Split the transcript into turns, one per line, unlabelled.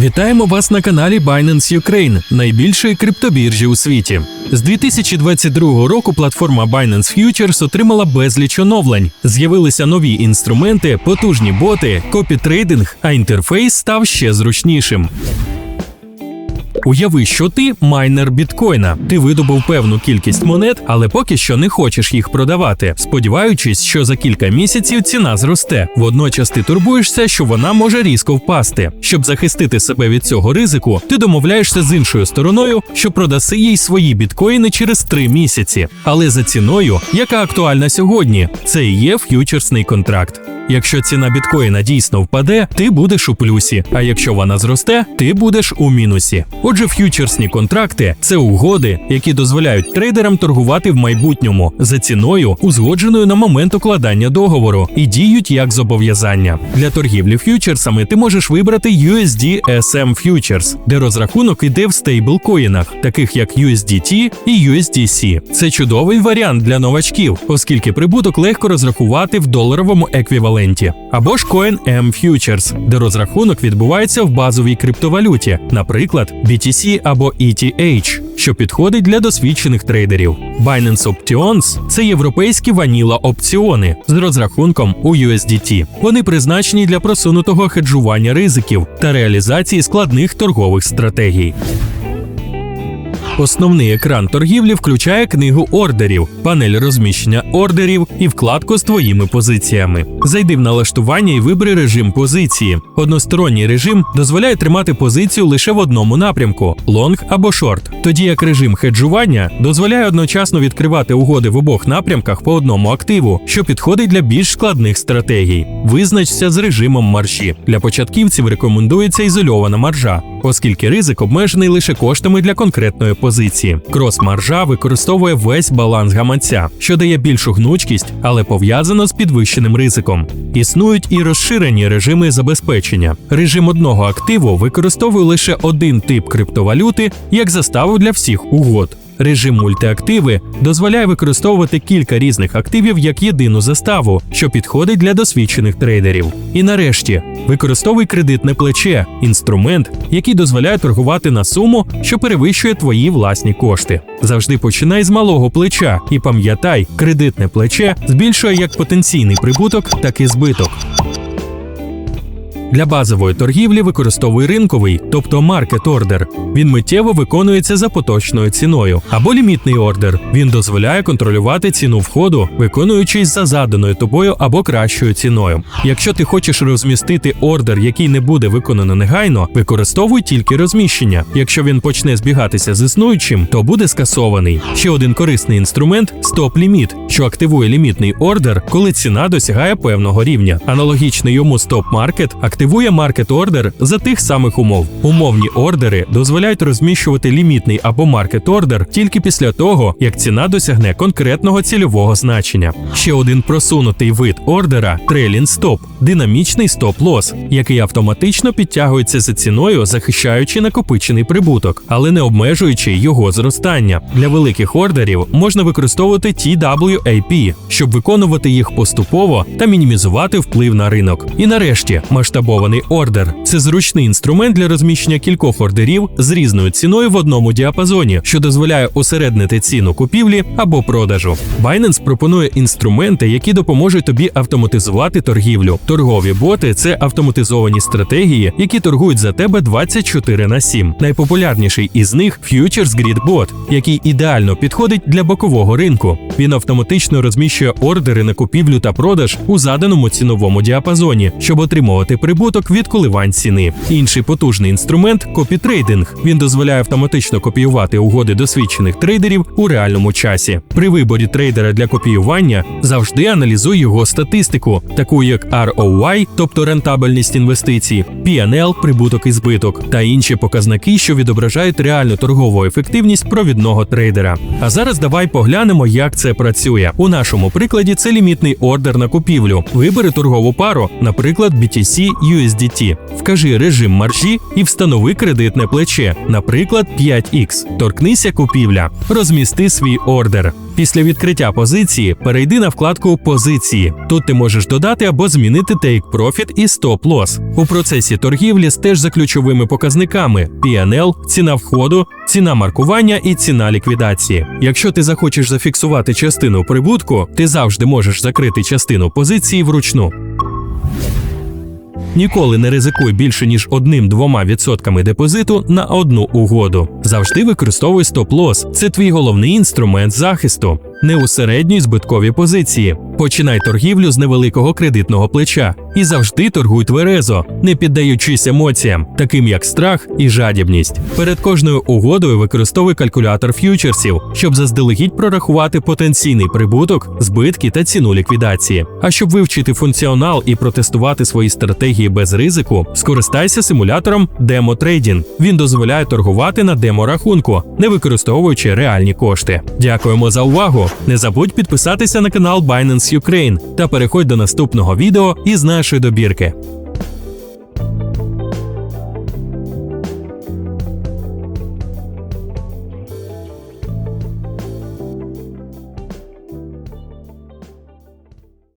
Вітаємо вас на каналі Binance Ukraine, найбільшої криптобіржі у світі. З 2022 року платформа Binance Futures отримала безліч оновлень. З'явилися нові інструменти, потужні боти, копітрейдинг, а інтерфейс став ще зручнішим. Уяви, що ти майнер біткоїна. Ти видобув певну кількість монет, але поки що не хочеш їх продавати, сподіваючись, що за кілька місяців ціна зросте. Водночас ти турбуєшся, що вона може різко впасти. Щоб захистити себе від цього ризику, ти домовляєшся з іншою стороною, що продаси їй свої біткоїни через три місяці, але за ціною, яка актуальна сьогодні, це і є ф'ючерсний контракт. Якщо ціна біткоїна дійсно впаде, ти будеш у плюсі. А якщо вона зросте, ти будеш у мінусі. Отже, ф'ючерсні контракти це угоди, які дозволяють трейдерам торгувати в майбутньому за ціною, узгодженою на момент укладання договору, і діють як зобов'язання. Для торгівлі ф'ючерсами ти можеш вибрати USD SM Futures, де розрахунок іде в стейблкоїнах, таких як USDT і USDC. Це чудовий варіант для новачків, оскільки прибуток легко розрахувати в доларовому еквіваленті. Або ж Coin M Futures, де розрахунок відбувається в базовій криптовалюті, наприклад, BTC або ETH, що підходить для досвідчених трейдерів. Binance Options – це європейські ваніла опціони з розрахунком у USDT. Вони призначені для просунутого хеджування ризиків та реалізації складних торгових стратегій. Основний екран торгівлі включає книгу ордерів, панель розміщення ордерів і вкладку з твоїми позиціями. Зайди в налаштування і вибери режим позиції. Односторонній режим дозволяє тримати позицію лише в одному напрямку лонг або шорт. Тоді як режим хеджування дозволяє одночасно відкривати угоди в обох напрямках по одному активу, що підходить для більш складних стратегій. Визначся з режимом маржі. Для початківців рекомендується ізольована маржа, оскільки ризик обмежений лише коштами для конкретної позиції. Крос-маржа використовує весь баланс гаманця, що дає більшу гнучкість, але пов'язано з підвищеним ризиком. Існують і розширені режими забезпечення. Режим одного активу використовує лише один тип криптовалюти як заставу для всіх угод. Режим мультиактиви дозволяє використовувати кілька різних активів як єдину заставу, що підходить для досвідчених трейдерів. І нарешті використовуй кредитне плече інструмент, який дозволяє торгувати на суму, що перевищує твої власні кошти. Завжди починай з малого плеча і пам'ятай, кредитне плече збільшує як потенційний прибуток, так і збиток. Для базової торгівлі використовуй ринковий, тобто маркет ордер. Він миттєво виконується за поточною ціною, або лімітний ордер. Він дозволяє контролювати ціну входу, виконуючись за заданою тобою або кращою ціною. Якщо ти хочеш розмістити ордер, який не буде виконано негайно, використовуй тільки розміщення. Якщо він почне збігатися з існуючим, то буде скасований. Ще один корисний інструмент стоп-ліміт, що активує лімітний ордер, коли ціна досягає певного рівня. Аналогічний йому стоп-маркет активує маркет ордер за тих самих умов. Умовні ордери дозволяють розміщувати лімітний або маркет ордер тільки після того, як ціна досягне конкретного цільового значення. Ще один просунутий вид ордера трейлінг стоп, динамічний стоп-лос, який автоматично підтягується за ціною, захищаючи накопичений прибуток, але не обмежуючи його зростання. Для великих ордерів можна використовувати TWAP, щоб виконувати їх поступово та мінімізувати вплив на ринок. І нарешті масштаб масштабований ордер. Це зручний інструмент для розміщення кількох ордерів з різною ціною в одному діапазоні, що дозволяє усереднити ціну купівлі або продажу. Binance пропонує інструменти, які допоможуть тобі автоматизувати торгівлю. Торгові боти це автоматизовані стратегії, які торгують за тебе 24 на 7. Найпопулярніший із них Futures Grid Bot, який ідеально підходить для бокового ринку. Він автоматично розміщує ордери на купівлю та продаж у заданому ціновому діапазоні, щоб отримувати прибуток від коливань ціни. Інший потужний інструмент копітрейдинг. Він дозволяє автоматично копіювати угоди досвідчених трейдерів у реальному часі. При виборі трейдера для копіювання завжди аналізуй його статистику, таку як ROI, тобто рентабельність інвестицій, PNL, прибуток і збиток, та інші показники, що відображають реальну торгову ефективність провідного трейдера. А зараз давай поглянемо, як це працює. У нашому прикладі це лімітний ордер на купівлю. Вибери торгову пару, наприклад, BTC USDT. Вкажи режим маржі і встанови кредитне плече, наприклад, 5X. Торкнися купівля, розмісти свій ордер. Після відкриття позиції перейди на вкладку Позиції. Тут ти можеш додати або змінити Take Profit і Stop Loss. У процесі торгівлі стеж за ключовими показниками: P&L, ціна входу, ціна маркування і ціна ліквідації. Якщо ти захочеш зафіксувати частину прибутку, ти завжди можеш закрити частину позиції вручну. Ніколи не ризикуй більше ніж 1-2% відсотками депозиту на одну угоду. Завжди використовуй стоп-лосс. Це твій головний інструмент захисту. Не у середній збитковій позиції. Починай торгівлю з невеликого кредитного плеча і завжди торгуй тверезо, не піддаючись емоціям, таким як страх і жадібність. Перед кожною угодою використовуй калькулятор ф'ючерсів, щоб заздалегідь прорахувати потенційний прибуток, збитки та ціну ліквідації. А щоб вивчити функціонал і протестувати свої стратегії без ризику, скористайся симулятором Trading. Він дозволяє торгувати на демо-рахунку, не використовуючи реальні кошти. Дякуємо за увагу! Не забудь підписатися на канал Binance Ukraine та переходь до наступного відео із нашої добірки.